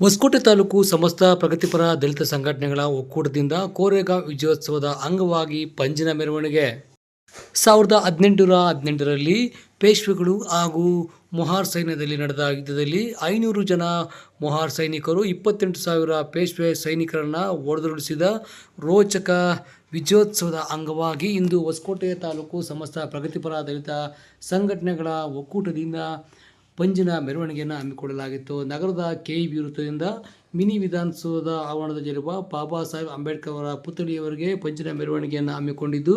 ಹೊಸಕೋಟೆ ತಾಲೂಕು ಸಮಸ್ತ ಪ್ರಗತಿಪರ ದಲಿತ ಸಂಘಟನೆಗಳ ಒಕ್ಕೂಟದಿಂದ ಕೋರೆಗಾಂವ್ ವಿಜಯೋತ್ಸವದ ಅಂಗವಾಗಿ ಪಂಜಿನ ಮೆರವಣಿಗೆ. ಸಾವಿರದ ಹದಿನೆಂಟುನೂರ ಹದಿನೆಂಟರಲ್ಲಿ ಪೇಶ್ವೆಗಳು ಹಾಗೂ ಮೊಹಾರ್ ಸೈನ್ಯದಲ್ಲಿ ನಡೆದ ಯುದ್ಧದಲ್ಲಿ ಐನೂರು ಜನ ಮೊಹಾರ್ ಸೈನಿಕರು ಇಪ್ಪತ್ತೆಂಟು ಸಾವಿರ ಪೇಶ್ವೆ ಸೈನಿಕರನ್ನು ಹೊಡೆದುರುಳಿಸಿದ ರೋಚಕ ವಿಜಯೋತ್ಸವದ ಅಂಗವಾಗಿ ಇಂದು ಹೊಸಕೋಟೆ ತಾಲೂಕು ಸಮಸ್ತ ಪ್ರಗತಿಪರ ದಲಿತ ಸಂಘಟನೆಗಳ ಒಕ್ಕೂಟದಿಂದ ಪಂಜಿನ ಮೆರವಣಿಗೆಯನ್ನು ಹಮ್ಮಿಕೊಳ್ಳಲಾಗಿತ್ತು. ನಗರದ ಕೆಇ ವೃತ್ತದಿಂದ ಮಿನಿ ವಿಧಾನಸೌಧದ ಆವರಣದಲ್ಲಿರುವ ಬಾಬಾ ಸಾಹೇಬ್ ಅಂಬೇಡ್ಕರ್ ಅವರ ಪುತ್ಥಳಿಯವರಿಗೆ ಪಂಜಿನ ಮೆರವಣಿಗೆಯನ್ನು ಹಮ್ಮಿಕೊಂಡಿದ್ದು,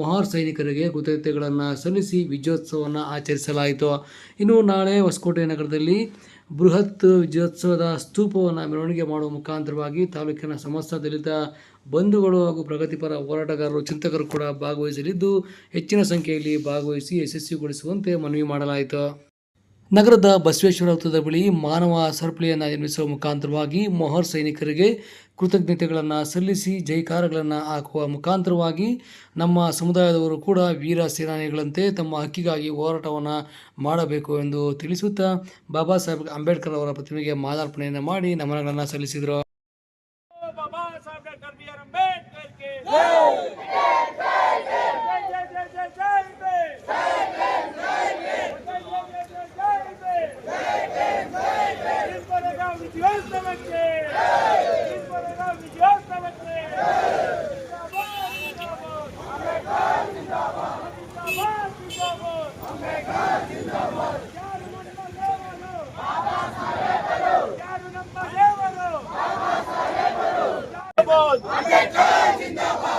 ಮಹಾರ್ ಸೈನಿಕರಿಗೆ ಕೃತಜ್ಞತೆಗಳನ್ನು ಸಲ್ಲಿಸಿ ವಿಜಯೋತ್ಸವವನ್ನು ಆಚರಿಸಲಾಯಿತು. ಇನ್ನು ನಾಳೆ ಹೊಸಕೋಟೆ ನಗರದಲ್ಲಿ ಬೃಹತ್ ವಿಜಯೋತ್ಸವದ ಸ್ತೂಪವನ್ನು ಮೆರವಣಿಗೆ ಮಾಡುವ ಮುಖಾಂತರವಾಗಿ ತಾಲೂಕಿನ ಸಮಸ್ತ ದಲಿತ ಬಂಧುಗಳು ಹಾಗೂ ಪ್ರಗತಿಪರ ಹೋರಾಟಗಾರರು ಚಿಂತಕರು ಕೂಡ ಭಾಗವಹಿಸಲಿದ್ದು, ಹೆಚ್ಚಿನ ಸಂಖ್ಯೆಯಲ್ಲಿ ಭಾಗವಹಿಸಿ ಯಶಸ್ವಿಗೊಳಿಸುವಂತೆ ಮನವಿ ಮಾಡಲಾಯಿತು. ನಗರದ ಬಸವೇಶ್ವರ ವೃತ್ತದ ಬಳಿ ಮಾನವ ಸರಪಳಿಯನ್ನು ನಿರ್ಮಿಸುವ ಮುಖಾಂತರವಾಗಿ ಮೊಹರ್ ಸೈನಿಕರಿಗೆ ಕೃತಜ್ಞತೆಗಳನ್ನು ಸಲ್ಲಿಸಿ ಜೈಕಾರಗಳನ್ನು ಹಾಕುವ ಮುಖಾಂತರವಾಗಿ ನಮ್ಮ ಸಮುದಾಯದವರು ಕೂಡ ವೀರ ಸೇನಾನಿಗಳಂತೆ ತಮ್ಮ ಹಕ್ಕಿಗಾಗಿ ಹೋರಾಟವನ್ನು ಮಾಡಬೇಕು ಎಂದು ತಿಳಿಸುತ್ತಾ ಬಾಬಾ ಸಾಹೇಬ್ ಅಂಬೇಡ್ಕರ್ ಅವರ ಪ್ರತಿಮೆಗೆ ಮಾಲಾರ್ಪಣೆಯನ್ನು ಮಾಡಿ ನಮನಗಳನ್ನು ಸಲ್ಲಿಸಿದರು.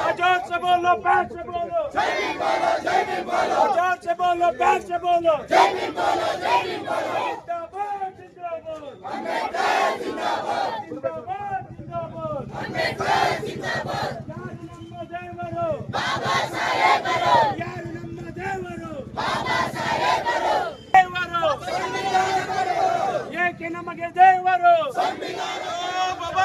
आजाद से बोलो बैठ से बोलो आजाद से बोलो बैठ से बोलो जिंदाबाद जिंदाबाद जिंदाबाद जिंदाबाद ಯಾರು ನಮ್ಮ ದೇವರು ಯಾರು ನಮ್ಮ ದೇವರು ದೇವರು ಏಕೆ ನಮಗೆ ದೇವರು ಬಾಬಾ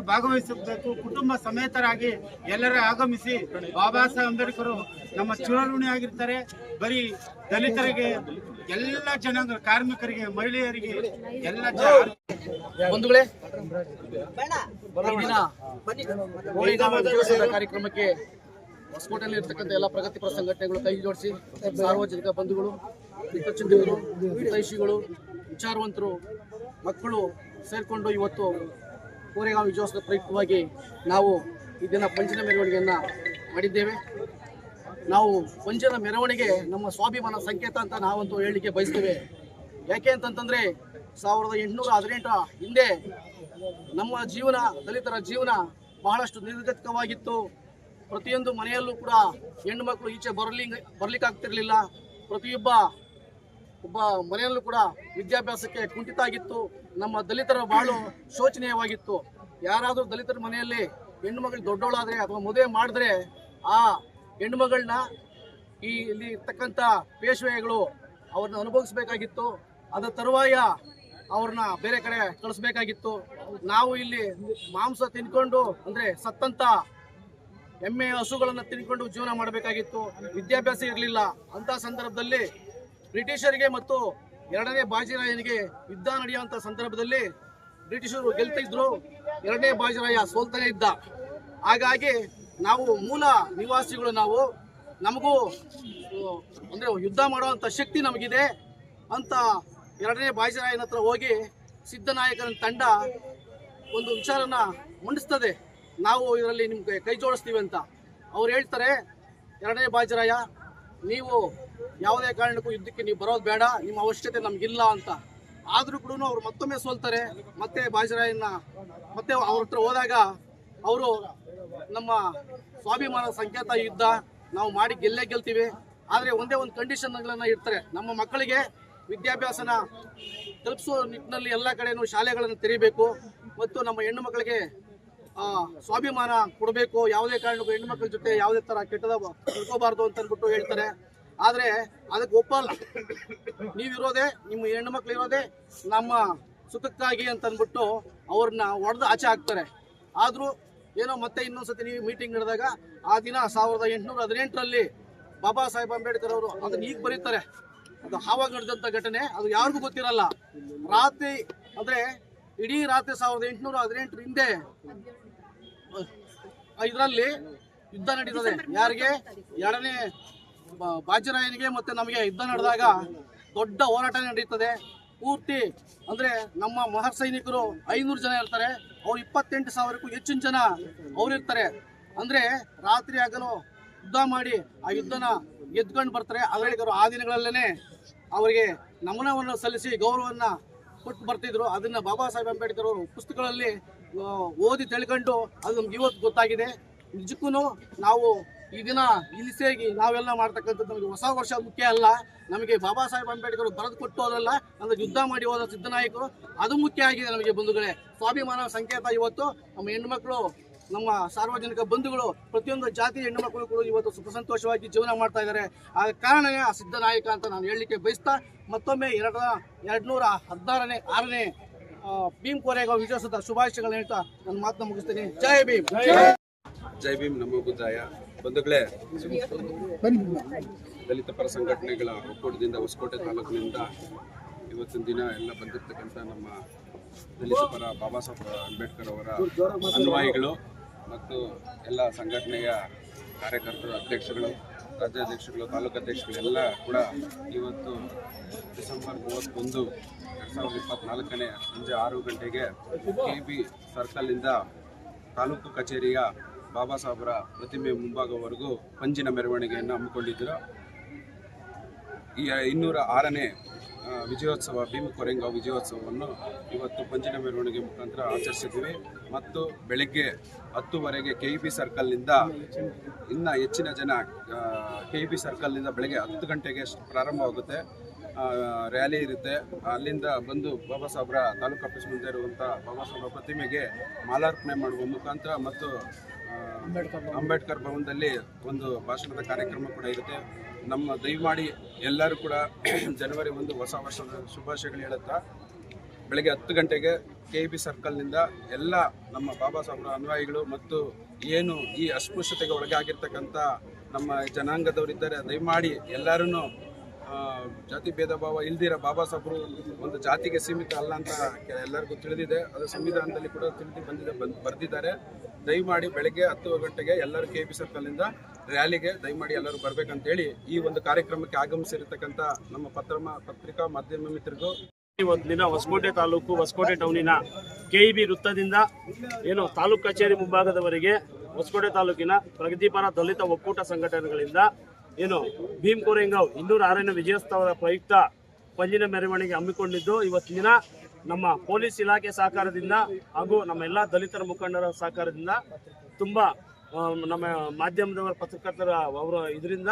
ಎಲ್ಲರೂ ಭಾಗವಹಿಸಬೇಕು. ಕುಟುಂಬ ಸಮೇತರಾಗಿ ಎಲ್ಲರೂ ಆಗಮಿಸಿ ಬಾಬಾ ಸಾಹೇಬ್ ಅಂಬೇಡ್ಕರ್ ನಮ್ಮ ಚುನಾವಣೆ ಆಗಿರ್ತಾರೆ ಬರೀ ದಲಿತರಿಗೆ ಎಲ್ಲ ಜನ ಕಾರ್ಮಿಕರಿಗೆ ಮಹಿಳೆಯರಿಗೆ ಎಲ್ಲ ಜನ ಬಂಧುಗಳೇ ಕಾರ್ಯಕ್ರಮಕ್ಕೆ ಹೊಸಕೋಟೆಯಲ್ಲಿ ಇರ್ತಕ್ಕಂಥ ಎಲ್ಲ ಪ್ರಗತಿಪರ ಸಂಘಟನೆಗಳು ಕೈ ಜೋಡಿಸಿ ಸಾರ್ವಜನಿಕ ಬಂಧುಗಳು ಹಿತಚಿಂತಕರು ಹಿತೈಷಿಗಳು ವಿಚಾರವಂತರು ಮಕ್ಕಳು ಸೇರಿಕೊಂಡು ಇವತ್ತು ಕೋರೆಗಾಂವ್ ವಿಜಯೋತ್ಸವದ ಪ್ರಯುಕ್ತವಾಗಿ ನಾವು ಇದನ್ನು ದಿನ ಪಂಚನ ಮೆರವಣಿಗೆಯನ್ನು ಮಾಡಿದ್ದೇವೆ. ನಾವು ಪಂಚದ ಮೆರವಣಿಗೆ ನಮ್ಮ ಸ್ವಾಭಿಮಾನ ಸಂಕೇತ ಅಂತ ನಾವಂತೂ ಹೇಳಲಿಕ್ಕೆ ಬಯಸ್ತೇವೆ. ಯಾಕೆ ಅಂತಂತಂದರೆ ಸಾವಿರದ ಎಂಟುನೂರ ಹದಿನೆಂಟರ ಹಿಂದೆ ನಮ್ಮ ಜೀವನ, ದಲಿತರ ಜೀವನ ಬಹಳಷ್ಟು ನಿರ್ಗತಿಕವಾಗಿತ್ತು. ಪ್ರತಿಯೊಂದು ಮನೆಯಲ್ಲೂ ಕೂಡ ಹೆಣ್ಣು ಮಕ್ಕಳು ಈಚೆ ಬರಲಿ ಬರಲಿಕ್ಕಾಗ್ತಿರಲಿಲ್ಲ. ಪ್ರತಿಯೊಬ್ಬ ಒಬ್ಬ ಮನೆಯಲ್ಲೂ ಕೂಡ ವಿದ್ಯಾಭ್ಯಾಸಕ್ಕೆ ಕುಂಠಿತ ಆಗಿತ್ತು ನಮ್ಮ ದಲಿತರ ಬಾಳು ಶೋಚನೀಯವಾಗಿತ್ತು. ಯಾರಾದರೂ ದಲಿತರ ಮನೆಯಲ್ಲಿ ಹೆಣ್ಣು ಮಗಳು ದೊಡ್ಡವಳಾದ್ರೆ ಅಥವಾ ಮದುವೆ ಮಾಡಿದ್ರೆ ಆ ಹೆಣ್ಣು ಮಗಳನ್ನ ಈ ಇಲ್ಲಿ ಇರ್ತಕ್ಕಂಥ ಪೇಶ್ವೆಗಳು ಅವ್ರನ್ನ ಅನುಭವಿಸ್ಬೇಕಾಗಿತ್ತು. ಅದರ ತರುವಾಯ ಅವ್ರನ್ನ ಬೇರೆ ಕಡೆ ಕಳಿಸ್ಬೇಕಾಗಿತ್ತು. ನಾವು ಇಲ್ಲಿ ಮಾಂಸ ತಿನ್ಕೊಂಡು ಅಂದರೆ ಸತ್ತಂತ ಎಮ್ಮೆ ಹಸುಗಳನ್ನು ತಿನ್ಕೊಂಡು ಜೀವನ ಮಾಡಬೇಕಾಗಿತ್ತು. ವಿದ್ಯಾಭ್ಯಾಸ ಇರಲಿಲ್ಲ. ಅಂತ ಸಂದರ್ಭದಲ್ಲಿ ಬ್ರಿಟಿಷರಿಗೆ ಮತ್ತು ಎರಡನೇ ಬಾಜಿರಾಯನಿಗೆ ಯುದ್ಧ ನಡೆಯುವಂತ ಸಂದರ್ಭದಲ್ಲಿ ಬ್ರಿಟಿಷರು ಗೆಲ್ತಿದ್ರು. ಎರಡನೇ ಬಾಜಿರಾಯ ಸೋಲ್ತಾನೆ ಇದ್ದ. ಹಾಗಾಗಿ ನಾವು ಮೂಲ ನಿವಾಸಿಗಳು ನಾವು. ನಮಗೂ ಅಂದರೆ ಯುದ್ಧ ಮಾಡುವಂತ ಶಕ್ತಿ ನಮಗಿದೆ ಅಂತ ಎರಡನೇ ಬಾಜಿರಾಯನ ಹತ್ರ ಹೋಗಿ ಸಿದ್ದನಾಯಕನ ತಂಡ ಒಂದು ವಿಚಾರನ ಮಂಡಿಸ್ತದೆ. ನಾವು ಇದರಲ್ಲಿ ನಿಮ್ಗೆ ಕೈ ಜೋಡಿಸ್ತೀವಿ ಅಂತ. ಅವ್ರು ಹೇಳ್ತಾರೆ, ಎರಡನೇ ಬಾಜಿರಾಯ, ನೀವು ಯಾವುದೇ ಕಾರಣಕ್ಕೂ ಯುದ್ಧಕ್ಕೆ ನೀವು ಬರೋದು ಬೇಡ, ನಿಮ್ಮ ಅವಶ್ಯಕತೆ ನಮಗಿಲ್ಲ ಅಂತ. ಆದರೂ ಕೂಡ ಅವರು ಮತ್ತೊಮ್ಮೆ ಸೋಲ್ತಾರೆ, ಮತ್ತೆ ಬಾಜರಾಯನ್ನ, ಮತ್ತೆ ಅವ್ರ ಹತ್ರ ಹೋದಾಗ ಅವರು ನಮ್ಮ ಸ್ವಾಭಿಮಾನ ಸಂಕೇತ ಯುದ್ಧ ನಾವು ಮಾಡಿ ಗೆಲ್ಲೇ ಗೆಲ್ತೀವಿ. ಆದರೆ ಒಂದೇ ಒಂದು ಕಂಡೀಷನ್ಗಳನ್ನು ಇಡ್ತಾರೆ. ನಮ್ಮ ಮಕ್ಕಳಿಗೆ ವಿದ್ಯಾಭ್ಯಾಸನ ತಲುಪಿಸೋ ನಿಟ್ಟಿನಲ್ಲಿ ಎಲ್ಲ ಕಡೆಯೂ ಶಾಲೆಗಳನ್ನು ತೆರೀಬೇಕು ಮತ್ತು ನಮ್ಮ ಹೆಣ್ಣು ಮಕ್ಕಳಿಗೆ ಸ್ವಾಭಿಮಾನ ಕೊಡಬೇಕು. ಯಾವುದೇ ಕಾರಣಕ್ಕೂ ಹೆಣ್ಮಕ್ಳ ಜೊತೆ ಯಾವುದೇ ಥರ ಕೆಟ್ಟದ ತಿಳ್ಕೋಬಾರ್ದು ಅಂತ ಅಂದ್ಬಿಟ್ಟು ಹೇಳ್ತಾರೆ. ಆದ್ರೆ ಅದಕ್ಕೆ ಒಪ್ಪಲ್ಲ. ನೀವಿರೋದೆ ನಿಮ್ಮ ಹೆಣ್ಣು ಮಕ್ಳು ಇರೋದೆ ನಮ್ಮ ಸುಖಕ್ಕಾಗಿ ಅಂತ ಅಂದ್ಬಿಟ್ಟು ಅವ್ರನ್ನ ಹೊಡೆದು ಆಚೆ ಹಾಕ್ತಾರೆ. ಆದ್ರೂ ಏನೋ ಮತ್ತೆ ಇನ್ನೊಂದ್ಸತಿ ನೀವು ಮೀಟಿಂಗ್ ನಡೆದಾಗ ಆ ದಿನ ಸಾವಿರದ ಎಂಟುನೂರ ಹದಿನೆಂಟರಲ್ಲಿ ಬಾಬಾ ಸಾಹೇಬ್ ಅಂಬೇಡ್ಕರ್ ಅವರು ಅದನ್ನ ಈಗ ಬರೀತಾರೆ. ಅದು ಆವಾಗ ನಡೆದಂತ ಘಟನೆ, ಅದು ಯಾರಿಗೂ ಗೊತ್ತಿರಲ್ಲ. ರಾತ್ರಿ ಅಂದ್ರೆ ಇಡೀ ರಾತ್ರಿ ಸಾವಿರದ ಎಂಟುನೂರ ಹದಿನೆಂಟರ ಹಿಂದೆ ಇದರಲ್ಲಿ ಯುದ್ಧ ನಡೀತದೆ. ಯಾರಿಗೆ? ಎರಡನೇ ಬಾಜಿರಾಯನಿಗೆ ಮತ್ತೆ ನಮಗೆ ಯುದ್ಧ ನಡೆದಾಗ ದೊಡ್ಡ ಹೋರಾಟ ನಡೀತದೆ. ಪೂರ್ತಿ ಅಂದ್ರೆ ನಮ್ಮ ಮಹರ್ ಸೈನಿಕರು ಐನೂರು ಜನ ಇರ್ತಾರೆ. ಅವ್ರು ಇಪ್ಪತ್ತೆಂಟು ಸಾವಿರಕ್ಕೂ ಹೆಚ್ಚಿನ ಜನ ಅವರಿರ್ತಾರೆ ಅಂದ್ರೆ ರಾತ್ರಿ ಆಗಲು ಯುದ್ಧ ಮಾಡಿ ಆ ಯುದ್ಧನ ಗೆದ್ಕೊಂಡು ಬರ್ತಾರೆ. ಆಡಳಿತರು ಆ ದಿನಗಳಲ್ಲೇನೆ ಅವರಿಗೆ ನಮನವನ್ನು ಸಲ್ಲಿಸಿ ಗೌರವವನ್ನು ಕೊಟ್ಟು ಬರ್ತಿದ್ರು. ಅದನ್ನ ಬಾಬಾ ಸಾಹೇಬ್ ಅಂಬೇಡ್ಕರ್ ಅವರು ಪುಸ್ತಕಗಳಲ್ಲಿ ಓದಿ ತಿಳ್ಕೊಂಡು ಅದು ನಮ್ಗೆ ಇವತ್ತು ಗೊತ್ತಾಗಿದೆ. ನಿಜಕ್ಕೂ ನಾವು ಈ ದಿನ ಇಲ್ಲಿ ಸೇಗಿ ನಾವೆಲ್ಲ ಮಾಡ್ತಕ್ಕಂಥದ್ದು ನಮಗೆ ಹೊಸ ವರ್ಷ ಮುಖ್ಯ ಅಲ್ಲ. ನಮಗೆ ಬಾಬಾ ಸಾಹೇಬ್ ಅಂಬೇಡ್ಕರ್ ಬರೆದು ಕೊಟ್ಟು ಹೋದಲ್ಲ, ಅಂದ್ರೆ ಯುದ್ಧ ಮಾಡಿ ಹೋದ ಸಿದ್ದನಾಯಕರು, ಅದು ಮುಖ್ಯ ಆಗಿದೆ ನಮಗೆ ಬಂಧುಗಳೇ. ಸ್ವಾಭಿಮಾನ ಸಂಕೇತ ಇವತ್ತು ನಮ್ಮ ಹೆಣ್ಮಕ್ಳು ನಮ್ಮ ಸಾರ್ವಜನಿಕ ಬಂಧುಗಳು, ಪ್ರತಿಯೊಂದು ಜಾತಿ ಹೆಣ್ಣು ಮಕ್ಕಳು ಕೂಡ ಇವತ್ತು ಸುಖ ಸಂತೋಷವಾಗಿ ಜೀವನ ಮಾಡ್ತಾ ಇದ್ದಾರೆ. ಆ ಕಾರಣವೇ ಆ ಸಿದ್ದನಾಯಕ ಅಂತ ನಾನು ಹೇಳಲಿಕ್ಕೆ ಬಯಸ್ತಾ, ಮತ್ತೊಮ್ಮೆ ಎರಡ, ಎರಡ್ನೂರ ಹದಿನಾರನೇ, ಆರನೇ ಭೀಮ್ ಕೋರೆಗಾಂವ್ ವಿಜಯಸದ ಶುಭಾಶಯಗಳನ್ನ ಹೇಳ್ತಾ ನನ್ನ ಮಾತನ್ನ ಮುಗಿಸ್ತೀನಿ. ಜೈ ಭೀಮ್. ಜೈ ಭೀಮ್ ನಮ್ಮ ಬುದ್ಧಾಯ. ಬಂಧುಗಳೇ ದಲಿತ ಪರ ಸಂಘಟನೆಗಳ ಒಕ್ಕೂಟದಿಂದ ಹೊಸಕೋಟೆ ತಾಲೂಕಿನಿಂದ ಇವತ್ತಿನ ದಿನ ಎಲ್ಲ ಬಂದಿರತಕ್ಕಂಥ ನಮ್ಮ ದಲಿತ ಪರ ಬಾಬಾ ಸಾಹೇಬ್ ಅಂಬೇಡ್ಕರ್ ಅವರ ಅನ್ವಾಯಿಗಳು ಮತ್ತು ಎಲ್ಲ ಸಂಘಟನೆಯ ಕಾರ್ಯಕರ್ತರು ಅಧ್ಯಕ್ಷಗಳು ರಾಜ್ಯಾಧ್ಯಕ್ಷಗಳು ತಾಲೂಕು ಅಧ್ಯಕ್ಷಗಳು ಎಲ್ಲ ಕೂಡ ಇವತ್ತು ಡಿಸೆಂಬರ್ ಮೂವತ್ತೊಂದು ಎರಡು ಸಾವಿರದ ಇಪ್ಪತ್ನಾಲ್ಕನೇ ಸಂಜೆ ಆರು ಗಂಟೆಗೆ ಕೆ ಬಿ ಸರ್ಕಲ್ನಿಂದ ತಾಲೂಕು ಕಚೇರಿಯ ಬಾಬಾ ಸಾಹೇಬರ ಪ್ರತಿಮೆ ಮುಂಭಾಗವರೆಗೂ ಪಂಜಿನ ಮೆರವಣಿಗೆಯನ್ನು ಹಮ್ಮಿಕೊಂಡಿದ್ದರು ಈ ಇನ್ನೂರ ಆರನೇ ವಿಜಯೋತ್ಸವ, ಭೀಮ ಕೊರೆಂಗಾವ್ ವಿಜಯೋತ್ಸವವನ್ನು ಇವತ್ತು ಪಂಜಿನ ಮೆರವಣಿಗೆ ಮುಖಾಂತರ ಆಚರಿಸಿದ್ದೀವಿ. ಮತ್ತು ಬೆಳಗ್ಗೆ ಹತ್ತುವರೆಗೆ ಕೆ ಬಿ ಸರ್ಕಲ್ನಿಂದ ಇನ್ನೂ ಹೆಚ್ಚಿನ ಜನ ಕೆ ಇ ಬಿ ಸರ್ಕಲ್ನಿಂದ ಬೆಳಗ್ಗೆ ಹತ್ತು ಗಂಟೆಗೆ ಪ್ರಾರಂಭವಾಗುತ್ತೆ. ರ್ಯಾಲಿ ಇರುತ್ತೆ. ಅಲ್ಲಿಂದ ಬಂದು ಬಾಬಾ ಸಾಹೇಬರ ತಾಲೂಕು ಆಫೀಸ್ ಮುಂದೆ ಇರುವಂಥ ಬಾಬಾ ಸಾಹೇಬ್ರ ಪ್ರತಿಮೆಗೆ ಮಾಲಾರ್ಪಣೆ ಮಾಡುವ ಮುಖಾಂತರ ಮತ್ತು ಆ, ಅಂಬೇಡ್ಕರ್ ಭವನದಲ್ಲಿ ಒಂದು ಭಾಷಣದ ಕಾರ್ಯಕ್ರಮ ಕೂಡ ಇರುತ್ತೆ. ನಮ್ಮ ದಯಮಾಡಿ ಎಲ್ಲರೂ ಕೂಡ ಜನವರಿ ಒಂದು ಹೊಸ ವರ್ಷದ ಶುಭಾಶಯಗಳು ಹೇಳುತ್ತಾ ಬೆಳಗ್ಗೆ ಹತ್ತು ಗಂಟೆಗೆ ಕೆ ಬಿ ಸರ್ಕಲ್ನಿಂದ ಎಲ್ಲ ನಮ್ಮ ಬಾಬಾ ಸಾಹೇಬ್ರ ಅನುಯಾಯಿಗಳು ಮತ್ತು ಏನು ಈ ಅಸ್ಪೃಶ್ಯತೆಗೆ ಒಳಗಾಗಿರ್ತಕ್ಕಂಥ ನಮ್ಮ ಜನಾಂಗದವರಿದ್ದಾರೆ ದಯಮಾಡಿ ಎಲ್ಲರೂ ಜಾತಿ ಭೇದ ಭಾವ ಇಲ್ದಿರ ಬಾಬಾ ಸಾಹೇಬರು ಒಂದು ಜಾತಿಗೆ ಸೀಮಿತ ಅಲ್ಲ ಅಂತ ಎಲ್ಲರಿಗೂ ತಿಳಿದಿದೆ. ಅದು ಸಂವಿಧಾನದಲ್ಲಿ ಕೂಡ ತಿಳಿದು ಬಂದಿದೆ, ಬಂದ್, ಬರೆದಿದ್ದಾರೆ. ದಯಮಾಡಿ ಬೆಳಗ್ಗೆ ಹತ್ತು ಗಂಟೆಗೆ ಎಲ್ಲರೂ ಕೆ ಬಿ ಸರ್ಕಲ್ನಿಂದ ರ್ಯಾಲಿಗೆ ದಯಮಾಡಿ ಎಲ್ಲರೂ ಬರಬೇಕಂತೇಳಿ ಈ ಒಂದು ಕಾರ್ಯಕ್ರಮಕ್ಕೆ ಆಗಮಿಸಿರ್ತಕ್ಕಂಥ ನಮ್ಮ ಪತ್ರ ಪತ್ರಿಕಾ ಮಾಧ್ಯಮ ಮಿತ್ರರಿಗೂ ಒಂದು ದಿನ ಹೊಸಕೋಟೆ ತಾಲೂಕು, ಹೊಸಕೋಟೆ ಟೌನಿನ ಕೆ ಇ ಬಿ ವೃತ್ತದಿಂದ ಏನು ತಾಲೂಕು ಕಚೇರಿ ಮುಂಭಾಗದವರೆಗೆ ಹೊಸಕೋಟೆ ತಾಲೂಕಿನ ಪ್ರಗತಿಪರ ದಲಿತ ಒಕ್ಕೂಟ ಸಂಘಟನೆಗಳಿಂದ ಏನು ಭೀಮ್ ಕೋರೆಂಗಾವ್ ಇನ್ನೂರ ಆರನೇ ವಿಜಯೋತ್ಸವದ ಪ್ರಯುಕ್ತ ಪಂಜಿನ ಮೆರವಣಿಗೆ ಹಮ್ಮಿಕೊಂಡಿದ್ದು, ಇವತ್ತಿನ ದಿನ ನಮ್ಮ ಪೊಲೀಸ್ ಇಲಾಖೆ ಸಹಕಾರದಿಂದ ಹಾಗೂ ನಮ್ಮ ಎಲ್ಲ ದಲಿತರ ಮುಖಂಡರ ಸಹಕಾರದಿಂದ ತುಂಬ ನಮ್ಮ ಮಾಧ್ಯಮದವರ ಪತ್ರಕರ್ತರ ಅವರ ಇದರಿಂದ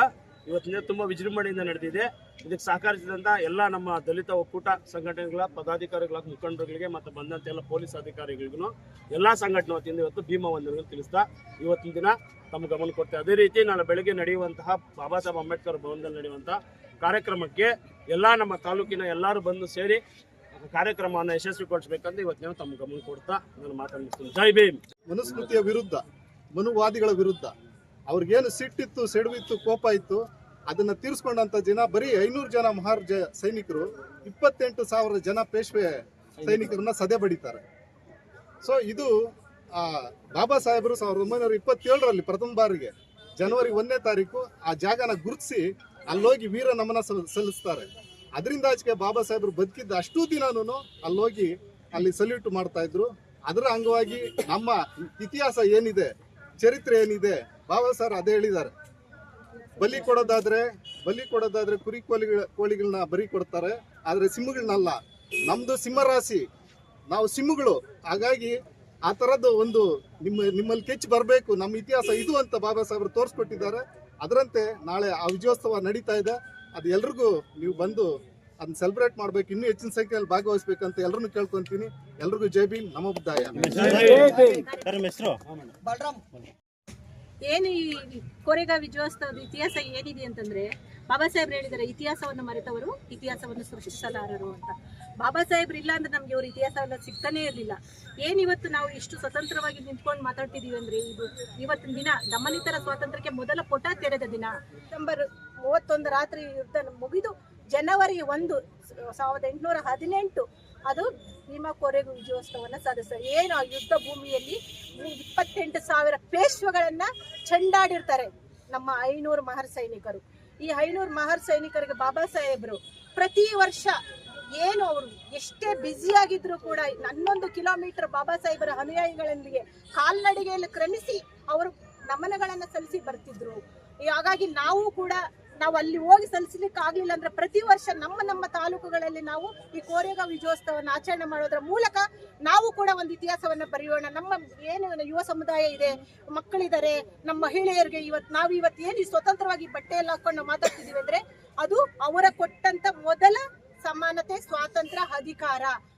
ಇವತ್ತಿನ ತುಂಬ ವಿಜೃಂಭಣೆಯಿಂದ ನಡೆದಿದೆ. ಇದಕ್ಕೆ ಸಹಕರಿಸಿದಂಥ ಎಲ್ಲ ನಮ್ಮ ದಲಿತ ಒಕ್ಕೂಟ ಸಂಘಟನೆಗಳ ಪದಾಧಿಕಾರಿಗಳ ಮುಖಂಡರುಗಳಿಗೆ ಮತ್ತು ಬಂದಂಥ ಎಲ್ಲ ಪೊಲೀಸ್ ಅಧಿಕಾರಿಗಳಿಗೂ ಎಲ್ಲ ಸಂಘಟನೆ ವತಿಯಿಂದ ಇವತ್ತು ಭೀಮಾ ವಂದನೆಗಳು ತಿಳಿಸ್ತಾ ಇವತ್ತಿನ ದಿನ ತಮ್ಮ ಗಮನ ಕೊಡ್ತೇವೆ ಅದೇ ರೀತಿ ನಾಳೆ ಬೆಳಗ್ಗೆ ನಡೆಯುವಂತಹ ಬಾಬಾ ಸಾಹೇಬ್ ಅಂಬೇಡ್ಕರ್ ಭವನದಲ್ಲಿ ನಡೆಯುವಂಥ ಕಾರ್ಯಕ್ರಮಕ್ಕೆ ಎಲ್ಲ ನಮ್ಮ ತಾಲೂಕಿನ ಎಲ್ಲರೂ ಬಂದು ಸೇರಿ ಕಾರ್ಯಕ್ರಮವನ್ನು ಯಶಸ್ವಿಗೊಳಿಸಬೇಕಂತ ಇವತ್ತಿನ ತಮ್ಮ ಗಮನ ಕೊಡ್ತಾ ನಾನು ಮಾತನಾಡ್ತೀನಿ ಜೈ ಭೀಮ್. ಮನುಸ್ಮೃತಿಯ ವಿರುದ್ಧ, ಮನುವಾದಿಗಳ ವಿರುದ್ಧ ಅವ್ರಿಗೇನು ಸಿಟ್ಟಿತ್ತು, ಸೆಡವಿತ್ತು, ಕೋಪ ಇತ್ತು ಅದನ್ನ ತೀರಿಸ್ಕೊಂಡಂತ ಜನ ಬರೀ ಐನೂರು ಜನ ಮಹಾರ್ ಜ ಸೈನಿಕರು, ಇಪ್ಪತ್ತೆಂಟು ಸಾವಿರ ಜನ ಪೇಶ್ವೆ ಸೈನಿಕರನ್ನ ಸದೆ ಬಡಿತಾರೆ. ಸೊ ಇದು ಬಾಬಾ ಸಾಹೇಬರು ಸಾವಿರದ ಒಂಬೈನೂರ ಇಪ್ಪತ್ತೇಳರಲ್ಲಿ ಪ್ರಥಮ ಬಾರಿಗೆ ಜನವರಿ ಒಂದನೇ ತಾರೀಕು ಆ ಜಾಗನ ಗುರುತಿಸಿ ಅಲ್ಲೋಗಿ ವೀರ ನಮನ ಸಲ್- ಸಲ್ಲಿಸ್ತಾರೆ. ಅದರಿಂದ ಆಚೆಗೆ ಬಾಬಾ ಸಾಹೇಬರು ಬದುಕಿದ್ದ ಅಷ್ಟೂ ದಿನಾನು ಅಲ್ಲೋಗಿ ಅಲ್ಲಿ ಸಲ್ಯೂಟ್ ಮಾಡ್ತಾ ಇದ್ರು. ಅದರ ಅಂಗವಾಗಿ ನಮ್ಮ ಇತಿಹಾಸ ಏನಿದೆ, ಚರಿತ್ರೆ ಏನಿದೆ, ಬಾಬಾ ಸರ್ ಅದೇ ಹೇಳಿದ್ದಾರೆ. ಬಲಿ ಕೊಡೋದಾದ್ರೆ ಬಲಿ ಕೊಡೋದಾದ್ರೆ ಕುರಿ ಕೋಳಿಗಳ ಕೋಳಿಗಳನ್ನ ಬಲಿ ಕೊಡ್ತಾರೆ ಆದ್ರೆ ಸಿಂಹಗಳನ್ನಲ್ಲ. ನಮ್ದು ಸಿಂಹರಾಶಿ. ನಾವು ಸಿಂಹಗಳು. ಹಾಗಾಗಿ ಆ ಥರದ್ದು ಒಂದು ನಿಮ್ಮ ನಿಮ್ಮಲ್ಲಿ ಕೆಚ್ಚು ಬರಬೇಕು ನಮ್ಮ ಇತಿಹಾಸ ಇದು ಅಂತ ಬಾಬಾ ಸಾಹೇಬರು ತೋರಿಸ್ಕೊಟ್ಟಿದ್ದಾರೆ. ಅದರಂತೆ ನಾಳೆ ಆ ವಿಜಯೋತ್ಸವ ನಡೀತಾ ಇದೆ. ಅದು ಎಲ್ರಿಗೂ ನೀವು ಬಂದು ಅದನ್ನ ಸೆಲೆಬ್ರೇಟ್ ಮಾಡ್ಬೇಕು ಇನ್ನೂ ಹೆಚ್ಚಿನ ಸಂಖ್ಯೆಯಲ್ಲಿ ಭಾಗವಹಿಸ್ಬೇಕಂತ ಎಲ್ಲರನ್ನು ಕೇಳ್ಕೊಂತೀನಿ. ಎಲ್ರಿಗೂ ಜೈ ಭೀಮ್ ನಮ್ಮ ಬುದ್ಧಾಯ ಏನು ಈ ಕೋರೆಗಾಂವ್ ವಿಜಯೋತ್ಸವದ ಇತಿಹಾಸ ಏನಿದೆ ಅಂತಂದ್ರೆ ಬಾಬಾ ಸಾಹೇಬ್ರು ಹೇಳಿದ್ದಾರೆ ಇತಿಹಾಸವನ್ನು ಮರೆತವರು, ಇತಿಹಾಸವನ್ನು ಸೃಷ್ಟಿಸಲಾರರು ಅಂತ. ಬಾಬಾ ಸಾಹೇಬ್ರು ಇಲ್ಲ ಅಂದ್ರೆ ನಮಗೆ ಅವ್ರ ಇತಿಹಾಸ ಸಿಗ್ತಾನೇ ಇರಲಿಲ್ಲ. ಏನಿವತ್ತು ನಾವು ಇಷ್ಟು ಸ್ವತಂತ್ರವಾಗಿ ನಿಂತ್ಕೊಂಡು ಮಾತಾಡ್ತಿದೀವಿ ಅಂದ್ರೆ ಇದು ಇವತ್ತಿನ ದಿನ ದಮನಿತರ ಸ್ವಾತಂತ್ರ್ಯಕ್ಕೆ ಮೊದಲ ಪುಟ ತೆರೆದ ದಿನ. ಡಿಸೆಂಬರ್ ಮೂವತ್ತೊಂದು ರಾತ್ರಿ ಯುದ್ಧ ಮುಗಿದು ಜನವರಿ ಒಂದು, ಸಾವಿರದ ಎಂಟುನೂರ ಹದಿನೆಂಟು, ಅದು ಭೀಮಾ ಕೊರೆಗು ವಿಜಯೋತ್ಸವವನ್ನು ಸಾಧಿಸ್ತಾರೆ ಏನು ಯುದ್ಧ ಭೂಮಿಯಲ್ಲಿ ಸಾವಿರ ಪೇಶ್ವಗಳನ್ನ ಚೆಂಡಾಡಿರ್ತಾರೆ ನಮ್ಮ ಐನೂರು ಮಹರ್ ಸೈನಿಕರು. ಈ ಐನೂರು ಮಹರ್ ಸೈನಿಕರಿಗೆ ಬಾಬಾ ಸಾಹೇಬರು ಪ್ರತಿ ವರ್ಷ ಏನು ಅವರು ಎಷ್ಟೇ ಬ್ಯುಸಿ ಆಗಿದ್ರು ಕೂಡ ಹನ್ನೊಂದು ಕಿಲೋಮೀಟರ್ ಬಾಬಾ ಸಾಹೇಬರ ಅನುಯಾಯಿಗಳೊಂದಿಗೆ ಕಾಲ್ನಡಿಗೆಯಲ್ಲಿ ಕ್ರಮಿಸಿ ಅವರು ನಮನಗಳನ್ನು ಸಲ್ಲಿಸಿ ಬರ್ತಿದ್ರು. ಹಾಗಾಗಿ ನಾವು ಕೂಡ ನಾವು ಅಲ್ಲಿ ಹೋಗಿ ಸಲ್ಲಿಸಲಿಕ್ಕೆ ಆಗ್ಲಿಲ್ಲ ಅಂದ್ರೆ ಪ್ರತಿ ವರ್ಷ ನಮ್ಮ ನಮ್ಮ ತಾಲೂಕುಗಳಲ್ಲಿ ನಾವು ಈ ಕೋರೆಗಾಂವ್ ವಿಜಯೋತ್ಸವವನ್ನು ಆಚರಣೆ ಮಾಡೋದ್ರ ಮೂಲಕ ನಾವು ಕೂಡ ಒಂದು ಇತಿಹಾಸವನ್ನ ಬರೆಯೋಣ. ನಮ್ಮ ಏನು ಯುವ ಸಮುದಾಯ ಇದೆ ಮಕ್ಕಳಿದ್ದಾರೆ ನಮ್ಮ ಮಹಿಳೆಯರಿಗೆ ಇವತ್ತು ನಾವು ಇವತ್ತು ಏನು ಸ್ವತಂತ್ರವಾಗಿ ಬಟ್ಟೆ ಎಲ್ಲ ಹಾಕೊಂಡು ಮಾತಾಡ್ತಿದೀವಿ ಅಂದ್ರೆ ಅದು ಅವರ ಕೊಟ್ಟಂತ ಮೊದಲ ಸಮಾನತೆ, ಸ್ವಾತಂತ್ರ್ಯ, ಅಧಿಕಾರ.